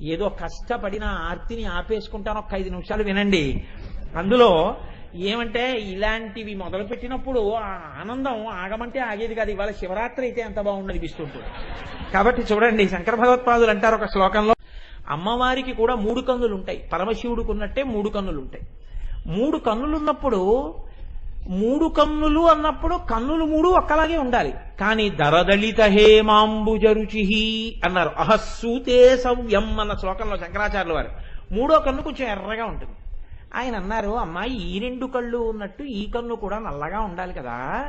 ఏదో కష్టపడిన ఆర్తిని ఆపేసుకుంటాను ఒక ఐదు నిమిషాలు వినండి. అందులో ఏమంటే ఇలాంటివి మొదలు పెట్టినప్పుడు ఆ ఆనందం ఆగమంటే ఆగేది కాదు. ఇవాళ శివరాత్రి అయితే ఎంత బాగుండదు అనిపిస్తుంటుంది. కాబట్టి చూడండి శంకర భగవత్పాదులు అంటారు ఒక శ్లోకంలో అమ్మవారికి కూడా మూడు కన్నులు ఉంటాయి పరమశివుడికి ఉన్నట్టే మూడు కన్నులు ఉంటాయి మూడు కన్నులు ఉన్నప్పుడు మూడు కన్నులు అన్నప్పుడు కన్నులు మూడు ఒక్కలాగే ఉండాలి. కానీ దరదళిత హేమాంబుజరుచిహి అన్నారు. అహస్సూతే సవ్యం అన్న శ్లోకంలో శంకరాచార్యుల వారు. మూడో కన్ను కొంచెం ఎర్రగా ఉంటుంది. ఆయన అన్నారు అమ్మాయి ఈ రెండు కళ్ళు ఉన్నట్టు ఈ కన్ను కూడా నల్లగా ఉండాలి కదా.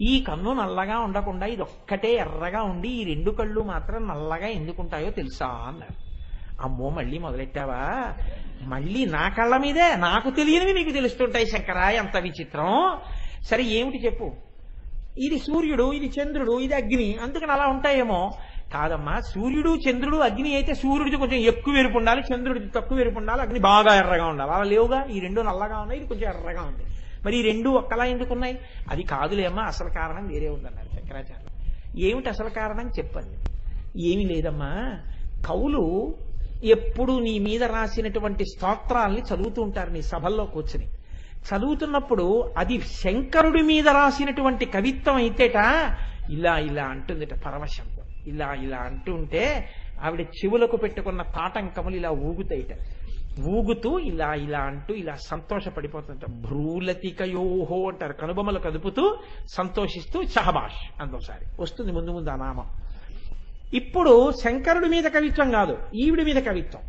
ఈ కన్ను నల్లగా ఉండకుండా ఇది ఒక్కటే ఎర్రగా ఉండి ఈ రెండు కళ్ళు మాత్రం నల్లగా ఎందుకుంటాయో తెలుసా? అన్నారు. అమ్మో మళ్ళీ మొదలెట్టావా? మళ్ళీ నా కళ్ళ మీదే నాకు తెలియనివి మీకు తెలుస్తుంటాయి శంకరా ఎంత విచిత్రం. సరే ఏమిటి చెప్పు? ఇది సూర్యుడు ఇది చంద్రుడు ఇది అగ్ని అందుకని అలా ఉంటాయేమో. కాదమ్మా సూర్యుడు చంద్రుడు అగ్ని అయితే సూర్యుడిది కొంచెం ఎక్కువ వెరుపు ఉండాలి చంద్రుడిది తక్కువ వెరుపు ఉండాలి అగ్ని బాగా ఎర్రగా ఉండాలి. అలా లేవుగా? ఈ రెండు నల్లగా ఉన్నాయి ఇది కొంచెం ఎర్రగా ఉంది. మరి ఈ రెండు ఒక్కలా ఎందుకు ఉన్నాయి? అది కాదులేమ్మా అసలు కారణం వేరే ఉందన్నారు శంకరాచార్య ఏమిటి అసలు కారణం? చెప్పండి. ఏమీ లేదమ్మా. కవులు ఎప్పుడు నీ మీద రాసినటువంటి స్తోత్రాల్ని చదువుతూ ఉంటారు నీ సభల్లో కూర్చుని. చదువుతున్నప్పుడు అది శంకరుడి మీద రాసినటువంటి కవిత్వం అయితేట ఇలా ఇలా అంటుందిట పరమశంకం ఇలా ఇలా అంటుంటే ఆవిడ చెవులకు పెట్టుకున్న తాటంకములు ఇలా ఊగుతాయిట. ఊగుతూ ఇలా ఇలా అంటూ ఇలా సంతోషపడిపోతుంట. భ్రూలతికయోహో అంటారు. కనుబొమ్మలు కదుపుతూ సంతోషిస్తూ చహబాష్ అందోసారి. వస్తుంది ముందు ముందు ఆ నామం. ఇప్పుడు శంకరుడి మీద కవిత్వం కాదు ఈవిడి మీద కవిత్వం.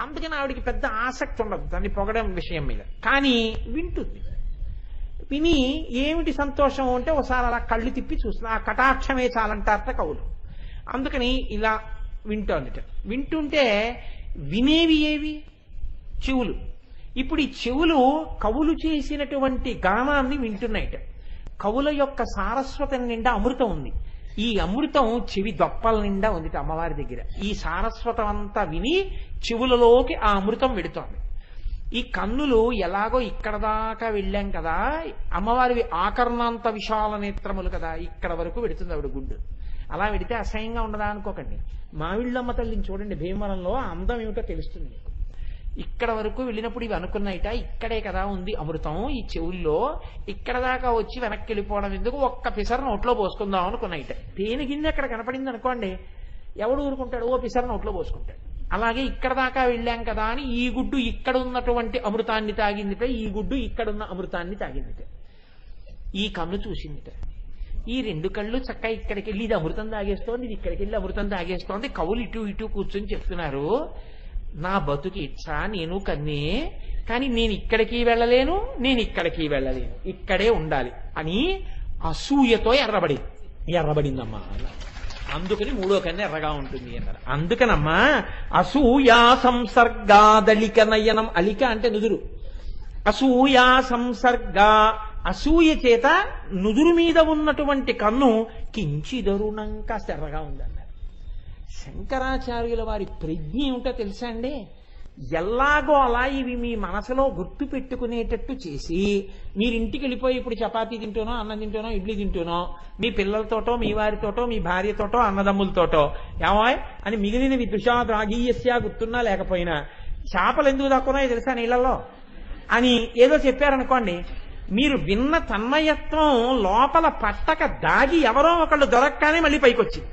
అందుకని ఆవిడికి పెద్ద ఆసక్తి ఉండదు దాన్ని పొగడం విషయం మీద. కానీ వింటుంది. విని ఏమిటి సంతోషం అంటే ఒకసారి అలా కళ్ళు తిప్పి చూస్తుంది. ఆ కటాక్షమే చాలంటారట కవులు. అందుకని ఇలా వింటోందిట. వింటుంటే వినేవి ఏవి? చెవులు. ఇప్పుడు ఈ చెవులు కవులు చేసినటువంటి గానాన్ని వింటున్నాయిట. కవుల యొక్క సారస్వతం నిండా అమృతం ఉంది. ఈ అమృతం చెవి దొప్పల నిండా ఉంది అమ్మవారి దగ్గర. ఈ సారస్వతం అంతా విని చెవులలోకి ఆ అమృతం వెడుతోంది. ఈ కన్నులు ఎలాగో ఇక్కడ దాకా వెళ్ళాం కదా అమ్మవారివి ఆకర్ణాంత విశాల నేత్రములు కదా ఇక్కడ వరకు వెడుతుంది ఆవిడ గుడ్డు. అలా వెడితే అసహ్యంగా ఉండదా అనుకోకండి. మావిళ్ళమ్మ తల్లిని చూడండి భీమవరంలో అందం ఏమిటో తెలుస్తుంది. మీకు ఇక్కడ వరకు వెళ్ళినప్పుడు ఇవి అనుకున్నాయిట ఇక్కడే కదా ఉంది అమృతం ఈ చెవుల్లో ఇక్కడ దాకా వచ్చి వెనక్కి వెళ్ళిపోవడం ఎందుకు? ఒక్క పిసర నోట్లో పోసుకుందాం అనుకున్నాయిట. తేనె గిన్నె అక్కడ కనపడింది అనుకోండి ఎవడు ఊరుకుంటాడు? ఓ పిసర నోట్లో పోసుకుంటాడు. అలాగే ఇక్కడ దాకా వెళ్ళాం కదా అని ఈ గుడ్డు ఇక్కడ ఉన్నటువంటి అమృతాన్ని తాగిందిట ఈ గుడ్డు ఇక్కడున్న అమృతాన్ని తాగిందిట. ఈ కన్ను చూసిందిట. ఈ రెండు కళ్ళు చక్క ఇక్కడికి వెళ్ళి ఇది అమృతం తాగేస్తోంది ఇది ఇక్కడికి వెళ్ళి అమృతం తాగేస్తోంది కవులు ఇటు ఇటు కూర్చొని చెప్తున్నారు. నా బతుకి ఇచ్చా నేను కన్నే కానీ నేను ఇక్కడికి వెళ్ళలేను నేను ఇక్కడికి వెళ్ళలేను. ఇక్కడే ఉండాలి. అని అసూయతో ఎర్రబడి ఎర్రబడిందమ్మా అందుకని మూడో కన్నా ఎర్రగా ఉంటుంది అన్నారు. అందుకనమ్మా అసూయా సంసర్గాదలిక నయనం. అలిక అంటే నుదురు. అసూయా సంసర్గ అసూయ చేత నుదురు మీద ఉన్నటువంటి కన్ను కించిదరుణం కాస్త ఎర్రగా ఉందన్నారు. శంకరాచార్యుల వారి ప్రజ్ఞ ఏమిటో తెలుసా అండి? ఎలాగో అలా ఇవి మీ మనసులో గుర్తు పెట్టుకునేటట్టు చేసి మీరు ఇంటికి వెళ్ళిపోయి ఇప్పుడు చపాతీ తింటూనో అన్నం తింటూనో ఇడ్లీ తింటూనో మీ పిల్లలతోటో మీ వారితోటో మీ భార్యతోటో అన్నదమ్ములతోటో ఏమాయ్? అని మిగిలిన విదృషా రాగీయస్యా గుర్తున్నా లేకపోయినా చేపలు ఎందుకు దాక్కున్నాయో తెలుసా నీళ్ళల్లో? అని ఏదో చెప్పారనుకోండి మీరు విన్న తన్మయత్వం లోపల పట్టక దాగి ఎవరో ఒకళ్ళు దొరక్కనే మళ్ళీ పైకొచ్చింది.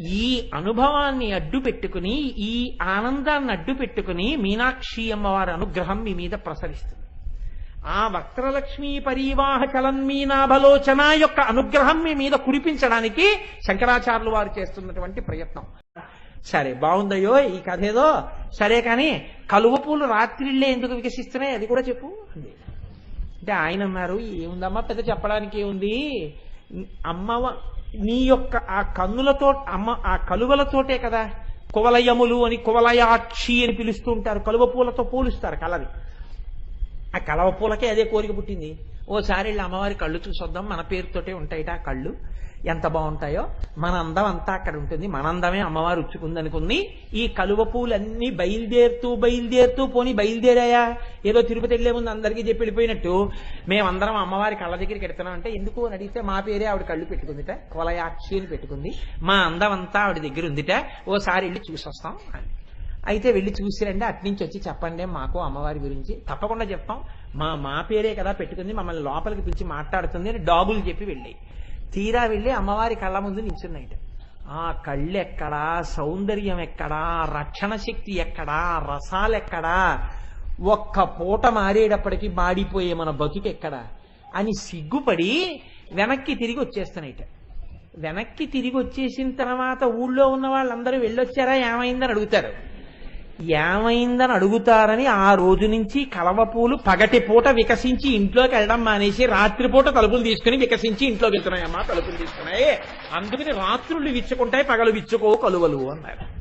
ఈ అనుభవాన్ని అడ్డు పెట్టుకుని ఈ ఆనందాన్ని అడ్డు పెట్టుకుని మీనాక్షి అమ్మవారి అనుగ్రహం మీ మీద ప్రసరిస్తుంది. ఆ వక్రలక్ష్మీ పరివాహ చలన్మీనాభలోచన యొక్క అనుగ్రహం మీ మీద కురిపించడానికి శంకరాచార్యులు వారు చేస్తున్నటువంటి ప్రయత్నం. సరే బాగుందయ్యో ఈ కథ ఏదో. సరే కానీ కలువ పూలు రాత్రిళ్ళే ఎందుకు వికసిస్తున్నాయి? అది కూడా చెప్పు. అంది అంటే ఆయన అన్నారు ఏముందమ్మా పెద్ద చెప్పడానికి ఏముంది? అమ్మవ నీ యొక్క ఆ కన్నులతో అమ్మ ఆ కలువలతోటే కదా. కువలయములు అని కువలయాక్షి అని పిలుస్తూ ఉంటారు. కలువ పూలతో పోలుస్తారు కలది ఆ కలవ పూలకే అదే కోరిక పుట్టింది. ఓసారి వెళ్ళి అమ్మవారి కళ్ళు చూసొద్దాం. మన పేరుతోటే ఉంటాయిట ఆ కళ్ళు. ఎంత బాగుంటాయో. మన అందం అంతా అక్కడ ఉంటుంది. మన అందమే అమ్మవారు ఉచ్చుకుందనుకుంది. ఈ కలువ పూలన్నీ బయలుదేరుతూ బయలుదేరుతూ పోని బయలుదేరాయా? ఏదో తిరుపతి వెళ్ళే ముందు అందరికీ చెప్పి వెళ్ళిపోయినట్టు మేమందరం అమ్మవారి కళ్ళ దగ్గరికి ఎడుతున్నాం అంటే ఎందుకు అని అడిగితే మా పేరే ఆవిడ కళ్ళు పెట్టుకుందిట. కొలయాక్షి అని పెట్టుకుంది. మా అందం అంతా ఆవిడ దగ్గర ఉందిట ఓసారి వెళ్ళి చూసొస్తాం అని. అయితే వెళ్ళి చూసిరండి అట్నుంచి వచ్చి చెప్పండి మాకు అమ్మవారి గురించి. తప్పకుండా చెప్తాం. మా మా పేరే కదా పెట్టుకుంది మమ్మల్ని లోపలికి పిలిచి మాట్లాడుతుంది అని డాగులు చెప్పి వెళ్ళి తీరా వెళ్ళి అమ్మవారి కళ్ళ ముందు నిల్చున్నాయిట. ఆ కళ్ళు ఎక్కడా సౌందర్యం ఎక్కడా రక్షణ శక్తి ఎక్కడా రసాలెక్కడా ఒక్క పూట మారేటప్పటికి మాడిపోయే మన బతుకు ఎక్కడా? అని సిగ్గుపడి వెనక్కి తిరిగి వచ్చేస్తానైట వెనక్కి తిరిగి వచ్చేసిన తర్వాత ఊళ్ళో ఉన్న వాళ్ళందరూ వెళ్ళొచ్చారా ఏమైందని అడుగుతారు. ఏమైందని అడుగుతారని ఆ రోజు నుంచి కలవపూలు పగటి పూట వికసించి ఇంట్లోకి వెళ్ళడం మానేసి రాత్రిపూట తలుపులు తీసుకుని వికసించి ఇంట్లోకి వెళ్తున్నాయమ్మా తలుపులు తీసుకున్నాయి. అందుకని రాత్రులు విచ్చుకుంటాయి పగలు విచ్చుకో కలువలు అన్నారు.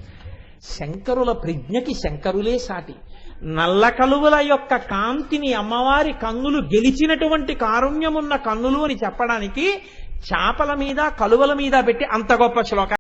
శంకరుల ప్రజ్ఞకి శంకరులే సాటి. నల్ల కలువల యొక్క కాంతిని అమ్మవారి కన్నులు గెలిచినటువంటి కారుణ్యమున్న కన్నులు అని చెప్పడానికి చాపల మీద కలువల మీద పెట్టి అంత గొప్ప శ్లోకం.